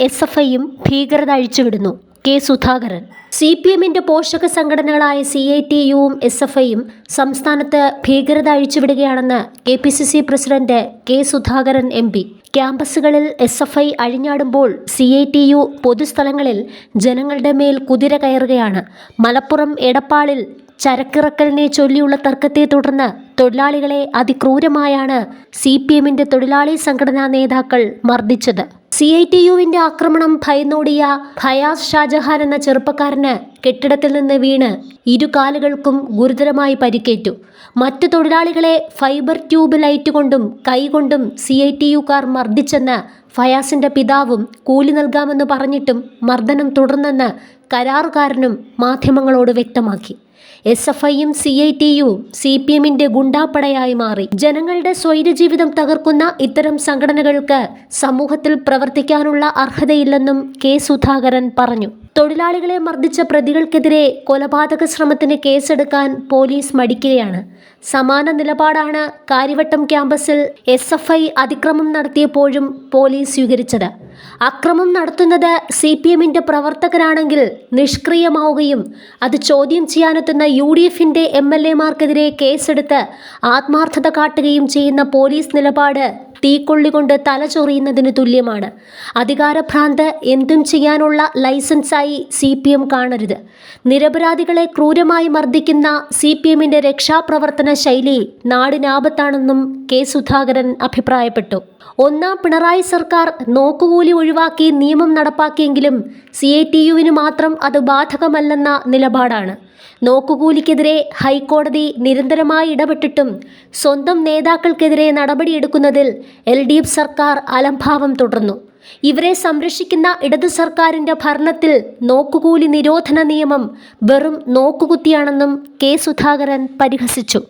S F ഐയും ഭീകരത അഴിച്ചുവിടുന്നു. കെ സുധാകരൻ. സി പി എമ്മിന്റെ പോഷക സംഘടനകളായ സി ഐ ടി യുവും എസ് എഫ് ഐയും സംസ്ഥാനത്ത് ഭീകരത അഴിച്ചുവിടുകയാണെന്ന് K P C C president K Sudhakaran M P. ക്യാമ്പസുകളിൽ എസ് എഫ് ഐ അഴിഞ്ഞാടുമ്പോൾ സി ഐ ടി യു പൊതുസ്ഥലങ്ങളിൽ ജനങ്ങളുടെ മേൽ കുതിര കയറുകയാണ്. മലപ്പുറം എടപ്പാളിൽ ചരക്കിറക്കലിനെ ചൊല്ലിയുള്ള തർക്കത്തെ തുടർന്ന് തൊഴിലാളികളെ അതിക്രൂരമായാണ് സി പി എമ്മിന്റെ തൊഴിലാളി സംഘടനാ നേതാക്കൾ മർദ്ദിച്ചത്. സി ഐ ടി യുവിന്റെ ആക്രമണം ഭയന്നോടിയ ഫയാസ് ഷാജഹാൻ എന്ന ചെറുപ്പക്കാരന് കെട്ടിടത്തിൽ നിന്ന് വീണ് ഇരു കാലുകൾക്കും ഗുരുതരമായി പരിക്കേറ്റു. മറ്റു തൊഴിലാളികളെ ഫൈബർ ട്യൂബ് ലൈറ്റ് കൊണ്ടും കൈകൊണ്ടും സി ഐ ടി യുക്കാർ മർദ്ദിച്ചെന്ന് ഫയാസിന്റെ പിതാവും കൂലി നൽകാമെന്ന് പറഞ്ഞിട്ടും മർദ്ദനം തുടർന്നെന്ന് കരാറുകാരനും മാധ്യമങ്ങളോട് വ്യക്തമാക്കി. എസ് എഫ് ഐയും സി ഐ ടി യുവും സി പി എമ്മിന്റെ ഗുണ്ടാപ്പടയായി മാറി. ജനങ്ങളുടെ സ്വൈര്യജീവിതം തകർക്കുന്ന ഇത്തരം സംഘടനകൾക്ക് സമൂഹത്തിൽ പ്രവർത്തിക്കാനുള്ള അർഹതയില്ലെന്നും കെ സുധാകരൻ പറഞ്ഞു. തൊഴിലാളികളെ മർദ്ദിച്ച പ്രതികൾക്കെതിരെ കൊലപാതക ശ്രമത്തിന് കേസെടുക്കാൻ പോലീസ് മടിക്കുകയാണ്. സമാന നിലപാടാണ് കാര്യവട്ടം ക്യാമ്പസിൽ എസ് എഫ് ഐ അതിക്രമം നടത്തിയപ്പോഴും പോലീസ് സ്വീകരിച്ചത്. അക്രമം നടത്തുന്നത് സി പി എമ്മിന്റെ പ്രവർത്തകരാണെങ്കിൽ നിഷ്ക്രിയമാവുകയും അത് ചോദ്യം ചെയ്യാനെത്തുന്ന യു ഡി എഫിന്റെ എം എൽ എമാർക്കെതിരെ കേസെടുത്ത് ആത്മാർത്ഥത കാട്ടുകയും ചെയ്യുന്ന പോലീസ് നിലപാട് തീക്കൊള്ളി കൊണ്ട് തലചൊറിയുന്നതിന് തുല്യമാണ്. അധികാരഭ്രാന്ത് എന്തും ചെയ്യാനുള്ള ലൈസൻസായി സി പി എം കാണരുത്. നിരപരാധികളെ ക്രൂരമായി മർദ്ദിക്കുന്ന സി പി എമ്മിന്റെ രക്ഷാപ്രവർത്തന ശൈലി നാടിനാപത്താണെന്നും കെ സുധാകരൻ അഭിപ്രായപ്പെട്ടു. ഒന്നാം പിണറായി സർക്കാർ നോക്കുകൂലി ഒഴിവാക്കി നിയമം നടപ്പാക്കിയെങ്കിലും സി ഐ ടി യുവിന് മാത്രം അത് ബാധകമല്ലെന്ന നിലപാടാണ്. നോക്കുകൂലിക്കെതിരെ ഹൈക്കോടതി നിരന്തരമായി ഇടപെട്ടിട്ടും സ്വന്തം നേതാക്കൾക്കെതിരെ നടപടിയെടുക്കുന്നതിൽ എൽ ഡി എഫ് സർക്കാർ അലംഭാവം തുടർന്നു. ഇവരെ സംരക്ഷിക്കുന്ന ഇടതു സർക്കാരിന്റെ ഭരണത്തിൽ നോക്കുകൂലി നിരോധന നിയമം വെറും നോക്കുകുത്തിയാണെന്നും കെ സുധാകരൻ പരിഹസിച്ചു.